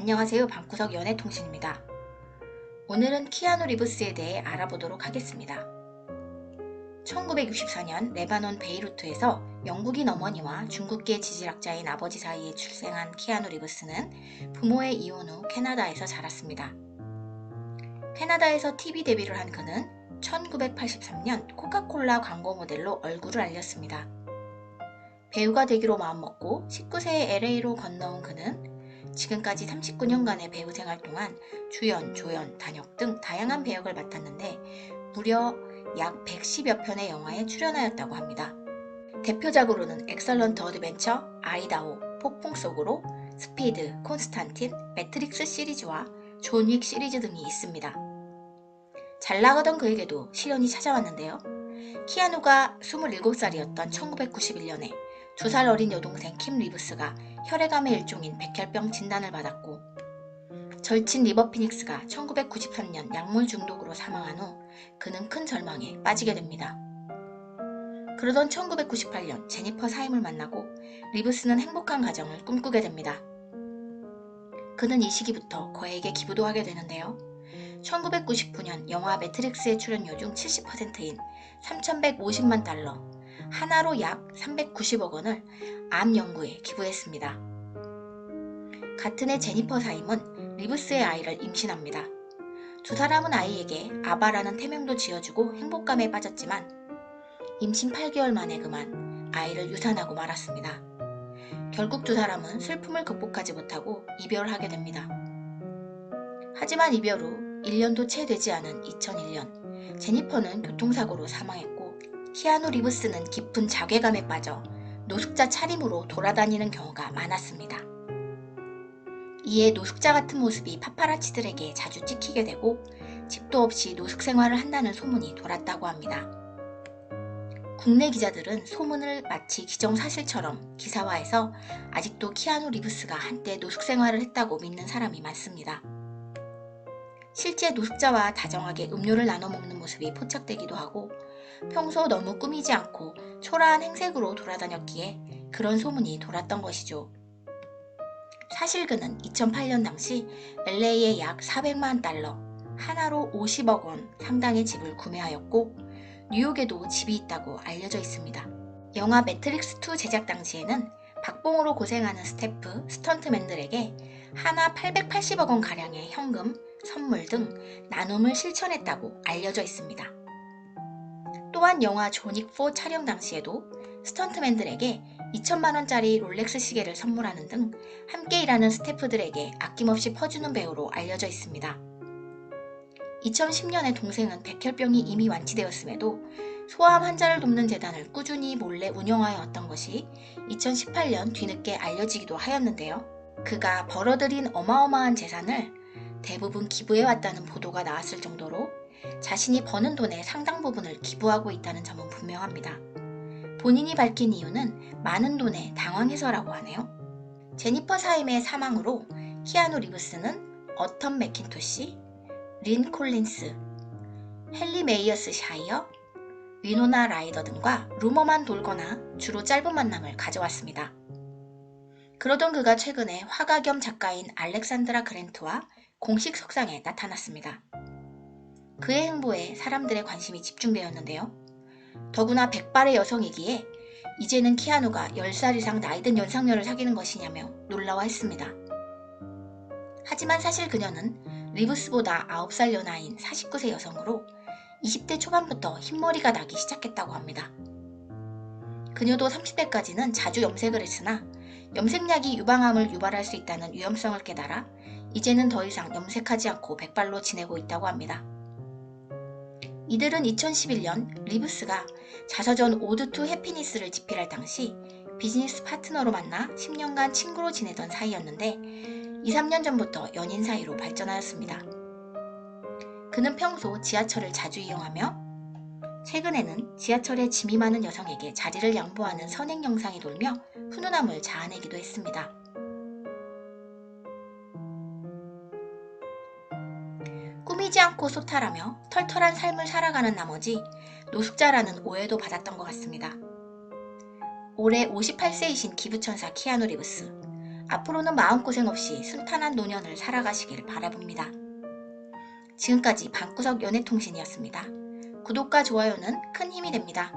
안녕하세요. 방구석 연애통신입니다. 오늘은 키아누 리브스에 대해 알아보도록 하겠습니다. 1964년 레바논 베이루트에서 영국인 어머니와 중국계 지질학자인 아버지 사이에 출생한 키아누 리브스는 부모의 이혼 후 캐나다에서 자랐습니다. 캐나다에서 TV 데뷔를 한 그는 1983년 코카콜라 광고 모델로 얼굴을 알렸습니다. 배우가 되기로 마음먹고 19세에 LA로 건너온 그는 지금까지 39년간의 배우 생활 동안 주연, 조연, 단역 등 다양한 배역을 맡았는데 무려 약 110여 편의 영화에 출연하였다고 합니다. 대표작으로는 엑설런트 어드벤처, 아이다호, 폭풍 속으로, 스피드, 콘스탄틴, 매트릭스 시리즈와 존윅 시리즈 등이 있습니다. 잘 나가던 그에게도 시련이 찾아왔는데요. 키아누가 27살이었던 1991년에 2살 어린 여동생 킴 리브스가 혈액암의 일종인 백혈병 진단을 받았고 절친 리버 피닉스가 1993년 약물 중독으로 사망한 후 그는 큰 절망에 빠지게 됩니다. 그러던 1998년 제니퍼 사임을 만나고 리브스는 행복한 가정을 꿈꾸게 됩니다. 그는 이 시기부터 거액의 기부도 하게 되는데요. 1999년 영화 매트릭스의 출연료 중 70%인 3,150만 달러, 하나로 약 390억 원을 암 연구에 기부했습니다. 같은 해 제니퍼 사임은 리브스의 아이를 임신합니다. 두 사람은 아이에게 아바라는 태명도 지어주고 행복감에 빠졌지만 임신 8개월 만에 그만 아이를 유산하고 말았습니다. 결국 두 사람은 슬픔을 극복하지 못하고 이별하게 됩니다. 하지만 이별 후 1년도 채 되지 않은 2001년 제니퍼는 교통사고로 사망했고 키아누 리브스는 깊은 자괴감에 빠져 노숙자 차림으로 돌아다니는 경우가 많았습니다. 이에 노숙자 같은 모습이 파파라치들에게 자주 찍히게 되고 집도 없이 노숙 생활을 한다는 소문이 돌았다고 합니다. 국내 기자들은 소문을 마치 기정사실처럼 기사화해서 아직도 키아누 리브스가 한때 노숙 생활을 했다고 믿는 사람이 많습니다. 실제 노숙자와 다정하게 음료를 나눠 먹는 모습이 포착되기도 하고 평소 너무 꾸미지 않고 초라한 행색으로 돌아다녔기에 그런 소문이 돌았던 것이죠. 사실 그는 2008년 당시 LA에 약 400만 달러, 하나로 50억 원 상당의 집을 구매하였고 뉴욕에도 집이 있다고 알려져 있습니다. 영화 매트릭스2 제작 당시에는 박봉으로 고생하는 스태프, 스턴트맨들에게 하나 880억 원 가량의 현금, 선물 등 나눔을 실천했다고 알려져 있습니다. 또한 영화 조닉4 촬영 당시에도 스턴트맨들에게 2천만원짜리 롤렉스 시계를 선물하는 등 함께 일하는 스태프들에게 아낌없이 퍼주는 배우로 알려져 있습니다. 2010년에 동생은 백혈병이 이미 완치되었음에도 소아암 환자를 돕는 재단을 꾸준히 몰래 운영하여 왔던 것이 2018년 뒤늦게 알려지기도 하였는데요. 그가 벌어들인 어마어마한 재산을 대부분 기부해왔다는 보도가 나왔을 정도로 자신이 버는 돈의 상당 부분을 기부하고 있다는 점은 분명합니다. 본인이 밝힌 이유는 많은 돈에 당황해서라고 하네요. 제니퍼 사임의 사망으로 키아누 리브스는 어텀 맥킨토시, 린 콜린스, 헨리 메이어스 샤이어, 위노나 라이더 등과 루머만 돌거나 주로 짧은 만남을 가져왔습니다. 그러던 그가 최근에 화가 겸 작가인 알렉산드라 그랜트와 공식 석상에 나타났습니다. 그의 행보에 사람들의 관심이 집중되었는데요. 더구나 백발의 여성이기에 이제는 키아누가 10살 이상 나이든 연상녀를 사귀는 것이냐며 놀라워했습니다. 하지만 사실 그녀는 리브스보다 9살 연하인 49세 여성으로 20대 초반부터 흰머리가 나기 시작했다고 합니다. 그녀도 30대까지는 자주 염색을 했으나 염색약이 유방암을 유발할 수 있다는 위험성을 깨달아 이제는 더 이상 염색하지 않고 백발로 지내고 있다고 합니다. 이들은 2011년 리브스가 자서전 오드 투 해피니스를 집필할 당시 비즈니스 파트너로 만나 10년간 친구로 지내던 사이였는데 2, 3년 전부터 연인 사이로 발전하였습니다. 그는 평소 지하철을 자주 이용하며 최근에는 지하철에 짐이 많은 여성에게 자리를 양보하는 선행 영상이 돌며 훈훈함을 자아내기도 했습니다. 꾸미지 않고 소탈하며 털털한 삶을 살아가는 나머지 노숙자라는 오해도 받았던 것 같습니다. 올해 58세이신 기부천사 키아누 리브스. 앞으로는 마음고생 없이 순탄한 노년을 살아가시길 바라봅니다. 지금까지 방구석 연애통신이었습니다. 구독과 좋아요는 큰 힘이 됩니다.